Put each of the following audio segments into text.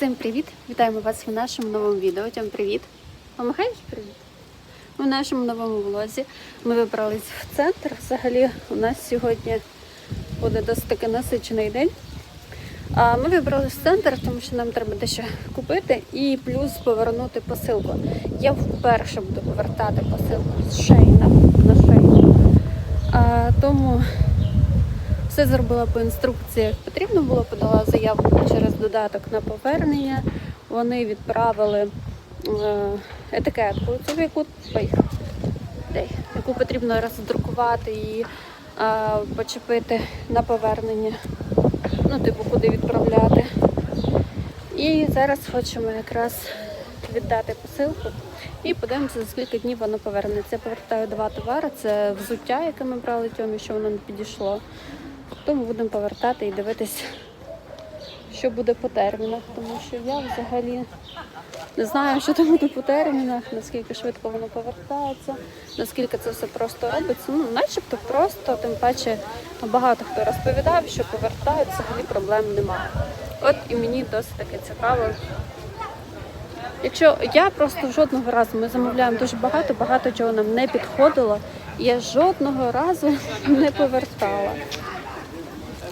Всім привіт! Вітаємо вас в нашому новому відео. Тьом привіт! Помахаєш привіт? У нашому новому влозі ми вибрались в центр. Взагалі у нас сьогодні буде досить таки насичений день. А ми вибрались в центр, тому що нам треба дещо купити і плюс повернути посилку. Я вперше буду повертати посилку з шейна на шейну. А, тому все зробила по інструкції, як потрібно було, подала заявку через додаток на повернення. Вони відправили е, етикетку, цю яку, яку потрібно роздрукувати і е, почепити на повернення. Ну, типу, куди відправляти. І зараз хочемо якраз віддати посилку і подивимося, за скільки днів воно повернеться. Я повертаю два товари. Це взуття, яке ми брали Тьомі, що воно не підійшло. Тому будемо повертати і дивитись, що буде по термінах, тому що я взагалі не знаю, що там буде по термінах, наскільки швидко воно повертається, наскільки це все просто робиться. Ну, начебто просто, тим паче багато хто розповідав, що повертають, взагалі проблем немає. От і мені досить таки цікаво. Якщо я просто жодного разу ми замовляємо дуже багато, багато чого нам не підходило, і я жодного разу не повертала.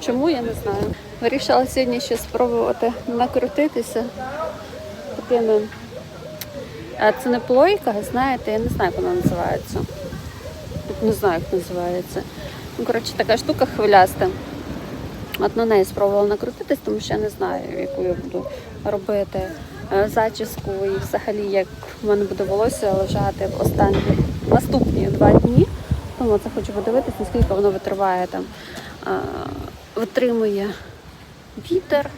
Чому я не знаю. Вирішила сьогодні ще спробувати накрутитися такими. Це не плойка, знаєте, я не знаю, як вона називається. Не знаю, як називається. Ну, коротше, така штука хвиляста. От на неї спробувала накрутитись, тому що я не знаю, яку я буду робити е, зачіску і взагалі як в мене буде волосся лежати в останні наступні два дні. Тому це хочу подивитися, наскільки воно витриває там, витримує вітер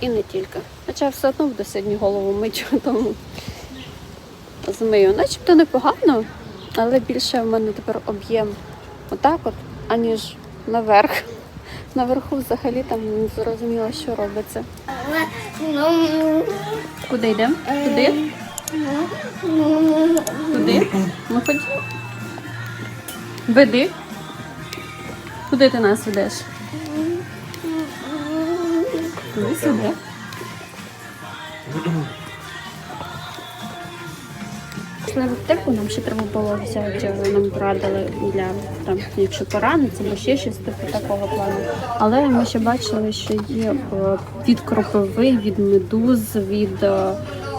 і не тільки. Хоча все одно буду сьогодні голову мити, тому змию. Начебто непогано, але більше в мене тепер об'єм отак от, аніж наверх. Наверху взагалі там не зрозуміло, що робиться. Куди йдемо? Туди? Туди? Ну ходімо. Веди. Куди ти нас ведеш? Туди сюди. Пішли в аптеку, нам ще треба було взяти, нам порадили для там, якщо пораниться, або ще щось типу такого плану. Але ми ще бачили, що є е, від кропиви, від медуз, від е,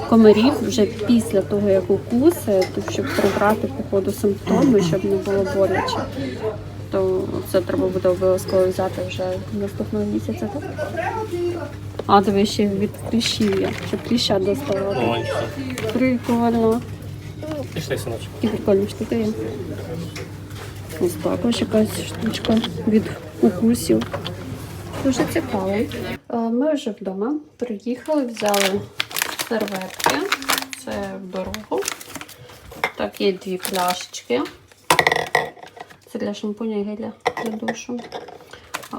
комарів вже після того, як укуси, щоб прибрати по ходу симптоми, щоб не було боляче. То це треба буде обов'язково взяти вже наступного місяця, так? А, диви, ще від кліщів є, щоб кліща доставати. Прикольно. пішли, синочок. І прикольні штуки є. Ось також якась штучка від укусів. Дуже цікаво. Е, Ми вже вдома приїхали, взяли серветки. Це в дорогу. Так, є дві пляшечки. Для шампуня і геля для душу. А,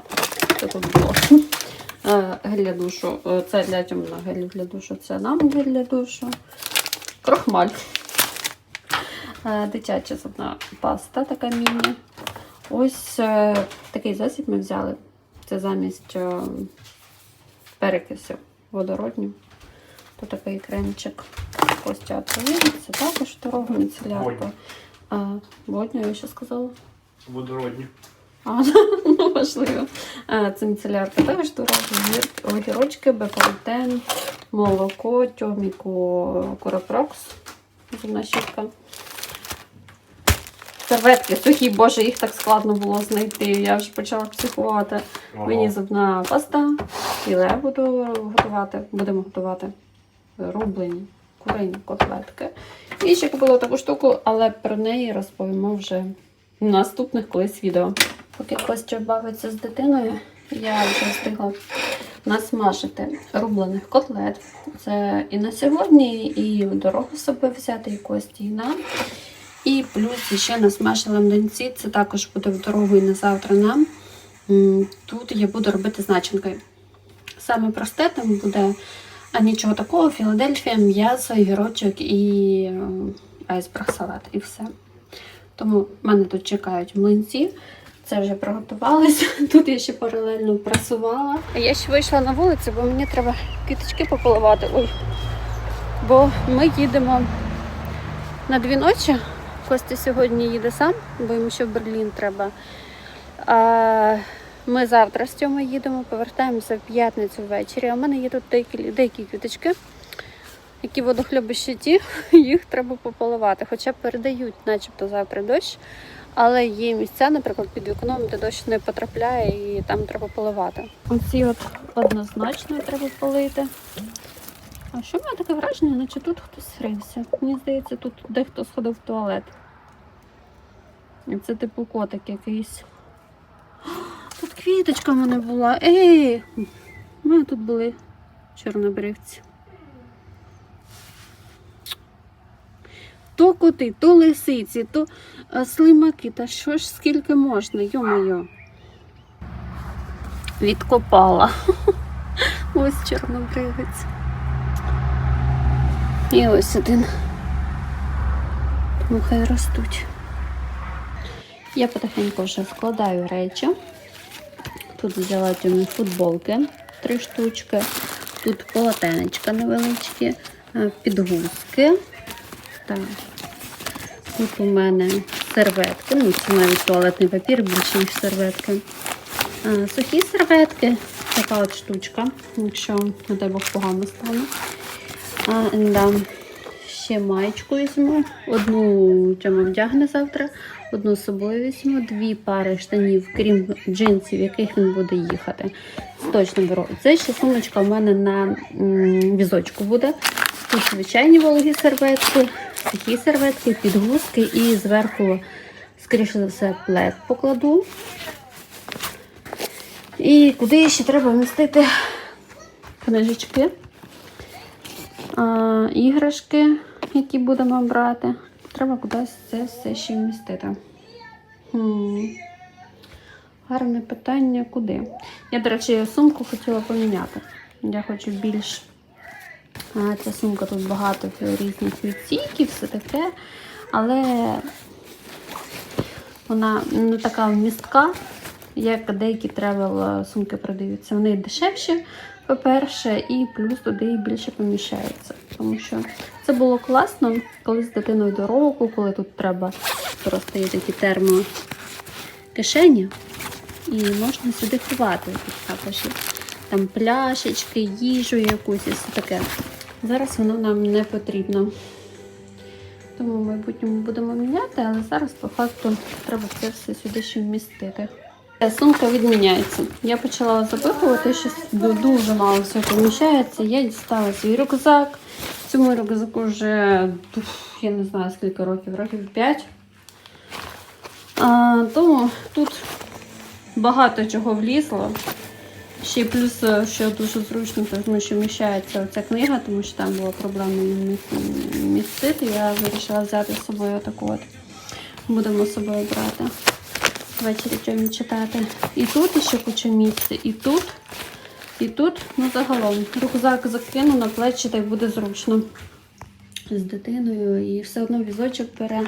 це тут було. Е, Гель для душу. Е, Це для темного гелю для душу. Це нам гель для душу. Крохмаль. Е, Дитяча зубна паста, така міні. Ось такий засіб ми взяли. Це замість перекисів водородню. Тут такий кремчик. Костя. Це також дорога міцелярка. Водню, я ще сказала. Водородні. А, ну важливо. А, Це міцелярка також дорога, огірочки, бекалтен, молоко, тьоміку, коропрокс, зубна щітка. Серветки сухі, боже, їх так складно було знайти. Я вже почала психувати. Ага. Мені зубна паста, філе буду готувати. Будемо готувати рублені курині котлетки. І ще купила таку штуку, але про неї розповімо вже наступних колись відео. Поки Костя бавиться з дитиною, я вже встигла насмажити рублених котлет. Це і на сьогодні, і в дорогу собою взяти, і Кості, і нам. І плюс ще насмажила млинці, це також буде в дорогу і на завтра нам. Тут я буду робити з начинкою. Саме просте там буде а нічого такого, Філадельфія, м'ясо, гірочок і айсберг салат, і все. Тому мене тут чекають млинці. Це вже приготувалася. Тут я ще паралельно прасувала. Я ще вийшла на вулицю, бо мені треба квіточки пополивати. Ой. Бо ми їдемо на дві ночі. Костя сьогодні їде сам, бо йому ще в Берлін треба. А ми завтра з Тьомою їдемо, повертаємося в п'ятницю ввечері. А в мене є тут деякі, деякі квіточки, які водохльоби ті, їх треба пополивати. Хоча передають, начебто, завтра дощ. Але є місця, наприклад, під вікном, де дощ не потрапляє і там треба поливати. Оці от однозначно треба полити. А що в мене таке враження, наче тут хтось рився. Мені здається, тут дехто сходив в туалет. І це типу котик якийсь. Тут квіточка в мене була. Ей! Мене тут були чорнобривці. То коти, то лисиці, то слимаки. Та що ж скільки можна, йо-моє. Відкопала. Ось чорнобривець. І ось один. Тому хай ростуть. Я потихеньку вже складаю речі. Тут взяла тюми футболки, три штучки. Тут полотенечка невеличкі, е, підгузки. Так. Тут у мене серветки. Ну, це навіть туалетний папір більше, ніж серветки. Сухі серветки. Така от штучка, якщо на тебе погано стане. А, да. Ще маєчку візьму. Одну Тьома вдягне завтра, одну з собою візьму, дві пари штанів, крім джинсів, в яких він буде їхати. Це точно беру. Це ще сумочка в мене на візочку буде. Тут звичайні вологі серветки, сухі серветки, підгузки і зверху, скоріше за все, плед покладу. І куди ще треба вмістити книжечки а, іграшки, які будемо брати. Треба кудись це все ще вмістити. Хм. Гарне питання, куди? Я, до речі, сумку хотіла поміняти. Я хочу більш. Ця сумка тут багато різних відсіків, все таке. Але вона не така вмістка, як деякі тревел сумки продаються. Вони дешевші, по-перше, і плюс туди більше поміщається. Тому що це було класно, коли з дитиною до року, коли тут треба просто є такі термокишені, і можна сюди ховати. Також там пляшечки, їжу якусь і все таке. Зараз воно нам не потрібно. Тому в майбутньому будемо міняти, але зараз по факту треба це все сюди ще вмістити. Е, Сумка відміняється. Я почала запихувати, що дуже мало всього поміщається. Я дістала свій рюкзак. Цьому рюкзаку вже я не знаю скільки років, років 5. А, тому тут багато чого влізло. Ще плюс, е, що дуже зручно, тому що вміщається ця книга, тому що там була проблема містити. Я вирішила взяти з собою таку от. Будемо з собою брати. Ввечері чомусь читати. І тут ще куча місця, і тут, і тут, ну загалом. Рюкзак закину на плечі, та й буде зручно з дитиною. І все одно візочок бере.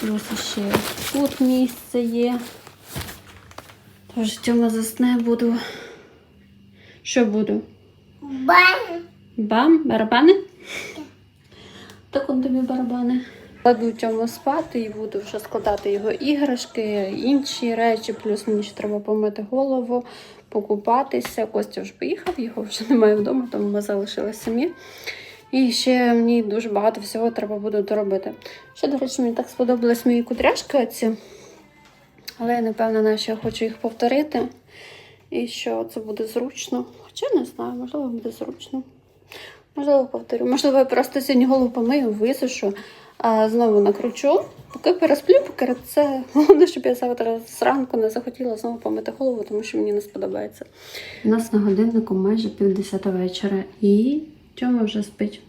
Плюс ще тут місце є. Тож Тьома засне буду. Що буду? Бам! Бам, барабани? Так он тобі барабани. Кладу Тьому спати і буду вже складати його іграшки, інші речі, плюс мені ще треба помити голову, покупатися. Костя вже поїхав, його вже немає вдома, тому ми залишилися самі. І ще мені дуже багато всього треба буде доробити. Ще, до речі, мені так сподобались мої кудряшки оці. Але я не певна, що я хочу їх повторити. І що це буде зручно. Хоча не знаю, можливо, буде зручно. Можливо, повторю. Можливо, я просто сьогодні голову помию, висушу, а знову накручу. Поки пересплю, поки це головне, щоб я завтра зранку не захотіла знову помити голову, тому що мені не сподобається. У нас на годиннику майже півдесята вечора, і Тьома вже спить.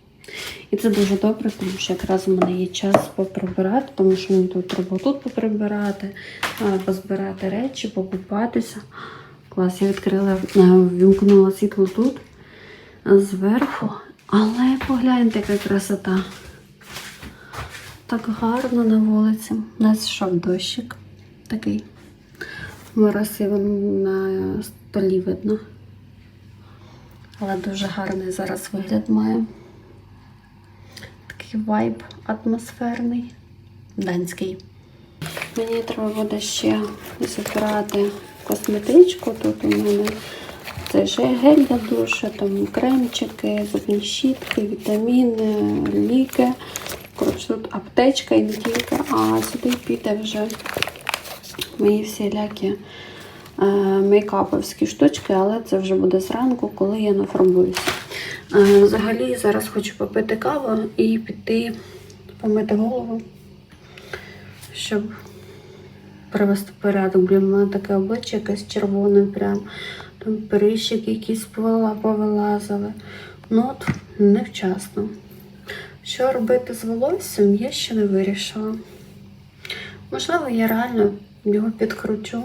І це дуже добре, тому що якраз у мене є час поприбирати, тому що мені тут треба тут поприбирати, позбирати речі, покупатися. Клас, я відкрила, е, вімкнула світло тут зверху. Але погляньте, яка красота. Так гарно на вулиці. У нас йшов дощик такий. Його на столі видно. Але дуже гарний зараз вигляд має. Такий вайб атмосферний, данський. Мені треба буде ще забирати косметичку. Тут у мене це же гель для душу, там кремчики, зубні щітки, вітаміни, ліки. Коротше, тут аптечка і не тільки, а сюди піде вже мої всілякі е, мейкаповські штучки, але це вже буде зранку, коли я нафарбуюся. Е, взагалі зараз хочу попити каву і піти помити голову, щоб привести порядок. Блін, у мене таке обличчя якесь червоне, прям там перищики якісь повила- повилазили. Ну от невчасно. Що робити з волоссям, я ще не вирішила. Можливо, я реально його підкручу.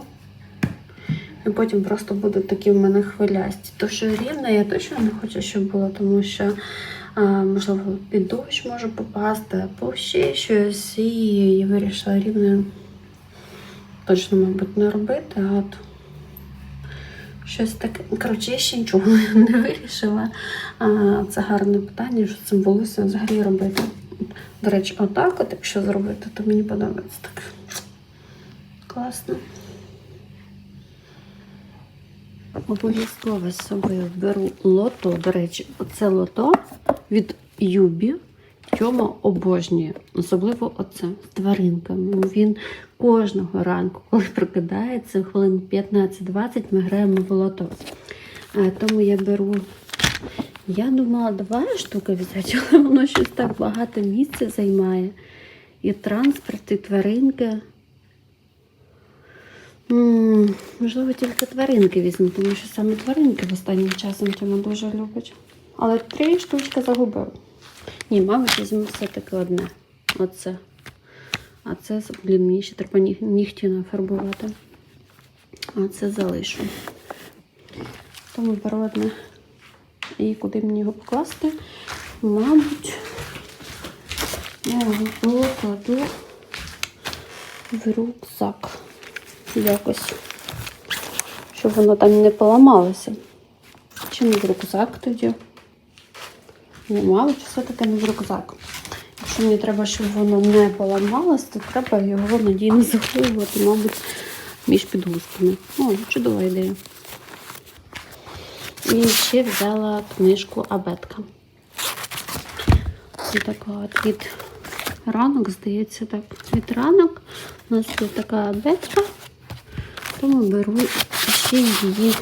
І потім просто буде такі в мене хвилясті. То, що рівне, я точно не хочу, щоб було, тому що, а, можливо, під дощ може попасти, або ще щось. І я вирішила рівне точно, мабуть, не робити. А от щось таке. Коротше, я ще нічого не вирішила. А, це гарне питання, що цим волоссям взагалі робити. До речі, отак, от якщо зробити, то мені подобається так. Класно. Обов'язково з собою беру лото. До речі, оце лото від Юбі. Тьома обожнює, особливо оце з тваринками. Він кожного ранку, коли прокидається, хвилин 15-20 ми граємо в лото. Е, Тому я беру. Я думала два штуки взяти, але воно щось так багато місця займає. І транспорт, і тваринки. М, Можливо, тільки тваринки візьму, тому що саме тваринки в останнім часом Тьома дуже любить. Але три штучки загубив. Ні, мабуть, візьму все-таки одне. Оце. А це, блін, мені ще треба ні- нігті нафарбувати. А це залишу. Тому беру одне. І куди мені його покласти? Мабуть, я його покладу в рюкзак. Якось. Щоб воно там не поламалося. Чи не в рюкзак тоді? Ні, мабуть, все-таки не в рюкзак. Якщо мені треба, щоб воно не поламалось, то треба його надійно заховувати, мабуть, між підгузками. О, чудова ідея. І ще взяла книжку Абетка. Ось така от від ранок, здається, так. Від ранок у нас є така абетка, тому беру ще її